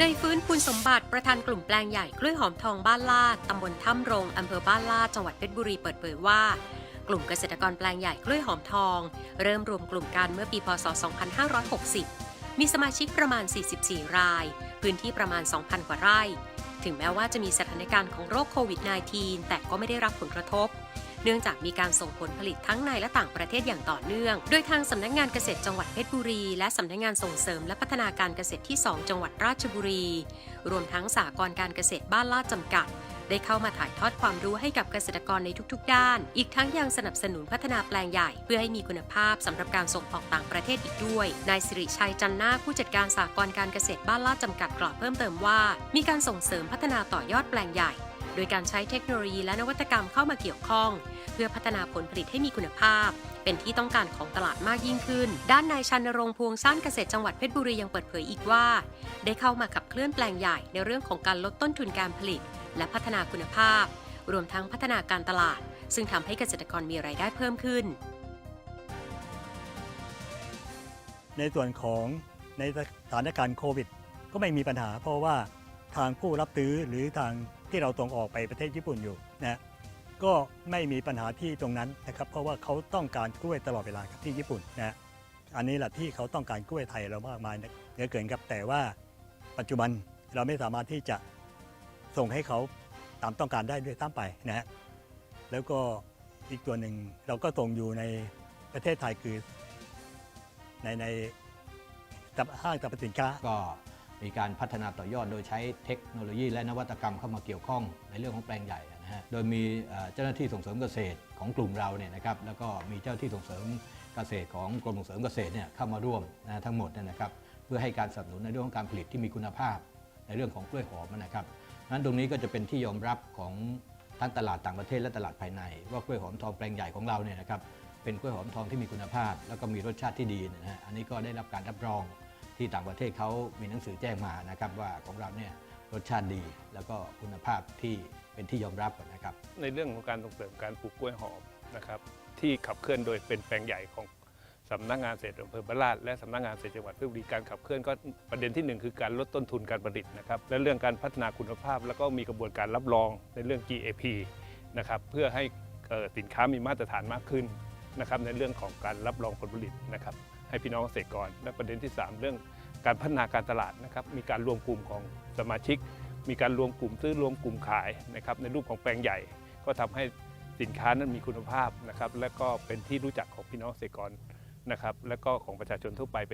ในฟื้นคุณสมบัติประธานกลุ่มแปลงใหญ่กล้วยหอมทองบ้านลาดตำบลถ้ำรงอำเภอบ้านลาดจังหวัดเพชรบุรีเปิดเผยว่า กลุ่มเกษตรกรแปลงใหญ่กล้วยหอมทอง เริ่มรวมกลุ่มกันเมื่อปีพศ 2560 มีสมาชิกประมาณ 44 ราย พื้นที่ประมาณ 2,000 กว่าไร่ ถึงแม้ว่าจะมีสถานการณ์ของโรคโควิด -19 แต่ก็ไม่ได้รับผลกระทบ เนื่องจากมีการส่งผลผลิตทั้งในและต่างประเทศอย่างต่อเนื่อง โดยทางสำนักงานเกษตรจังหวัดเพชรบุรี และสำนักงานส่งเสริมและพัฒนาการเกษตรที่ 2 จังหวัดราชบุรี รวมทั้งสากลการเกษตรบ้านลาดจำกัดได้เข้ามาถ่ายทอดความรู้ให้กับเกษตรกรในทุกๆ ด้าน อีกทั้งยังสนับสนุนพัฒนาแปลงใหญ่ เพื่อให้มีคุณภาพสำหรับการส่งออกต่างประเทศอีกด้วย นายสิริชัยจันนาผู้จัดการสากลการเกษตรบ้านลาดจำกัดกล่าวเพิ่มเติมว่า มีการส่งเสริมพัฒนาต่อยอดแปลงใหญ่ โดยการใช้เทคโนโลยีและนวัตกรรมเข้ามาเกี่ยวข้อง เพื่อพัฒนาผลผลิตให้มีคุณภาพ เป็นที่ต้องการของตลาดมากยิ่งขึ้น ด้านนายชันรงพวงซ่านเกษตรจังหวัดเพชรบุรียังเปิดเผยอีกว่า ได้เข้ามาขับเคลื่อนแปลงใหญ่ในเรื่องของการลดต้นทุนการผลิต และพัฒนาคุณภาพ รวมทั้งพัฒนาการตลาด ซึ่งทำให้เกษตรกรมีรายได้เพิ่มขึ้น ในส่วนของในสถานการณ์โควิด ก็ไม่มีปัญหา เพราะว่าทางผู้รับซื้อหรือทาง ที่เราส่งออกไปประเทศญี่ปุ่นอยู่นะก็ไม่มีปัญหาที่ตรงนั้นนะครับ เพราะว่าเขาต้องการกล้วยตลอดเวลาครับที่ญี่ปุ่นนะอันนี้แหละที่เขาต้องการกล้วยไทยเรามากมายเหลือเกินครับแต่ว่าปัจจุบันเราไม่สามารถที่จะส่งให้เขาตามต้องการได้ด้วยซ้ำไปนะฮะแล้วก็อีกตัวหนึ่งเราก็ส่งอยู่ในประเทศไทยคือในในห้างสรรพสินค้าก็ มีการพัฒนาต่อยอดโดยใช้เทคโนโลยี และนวัตกรรมเข้ามาเกี่ยวข้องในเรื่องของแปลงใหญ่นะฮะโดยมีเจ้าหน้าที่ส่งเสริมเกษตรของกลุ่มเราเนี่ยนะครับแล้วก็มีเจ้าที่ส่งเสริมเกษตรของกรมส่งเสริมเกษตรเนี่ยเข้ามาร่วมนะทั้งหมดเนยนะครับเพื่อให้การสนับสนุนในเรื่องของการผลิตที่มีคุณภาพ ในเรื่องของกล้วยหอมนะครับนั้นตรงนี้ก็จะเป็นที่ยอมรับของทั้งตลาดต่างประเทศและตลาดภายใน ว่ากล้วยหอมทองแปลงใหญ่ของเราเนี่ยนะครับเป็นกล้วยหอมทองที่มีคุณภาพ แล้วก็มีรสชาติที่ดีนะฮะอันนี้ก็ได้รับการรับรอง ที่ต่างประเทศเขามีหนังสือแจ้งมานะครับว่าของเราเนี่ยรสชาติดี แล้วก็คุณภาพที่เป็นที่ยอมรับนะครับ ในเรื่องของการส่งเสริมการปลูกกล้วยหอมนะครับที่ขับเคลื่อนโดยเป็นแปลงใหญ่ของสำนักงานเกษตรอำเภอบ้านลาดและสำนักงานเกษตรจังหวัดเพชรบุรีการขับเคลื่อนก็ประเด็นที่หนึ่งคือการลดต้นทุนการผลิตนะครับและเรื่องการพัฒนาคุณภาพ แล้วก็มีกระบวนการรับรองในเรื่อง GAP นะครับเพื่อให้สินค้ามีมาตรฐานมากขึ้นนะครับในเรื่องของการรับรองผลผลิตนะครับ ให้พี่น้องเกษตรกร และประเด็นที่สามเรื่องการพัฒนาการตลาดนะครับมีการรวมกลุ่มของสมาชิก มีการรวมกลุ่มซื้อรวมกลุ่มขายนะครับในรูปของแปลงใหญ่ ก็ทำให้สินค้านั้นมีคุณภาพนะครับและก็เป็นที่รู้จักของพี่น้องเกษตรกรนะครับและก็ของประชาชนทั่วไปเป็น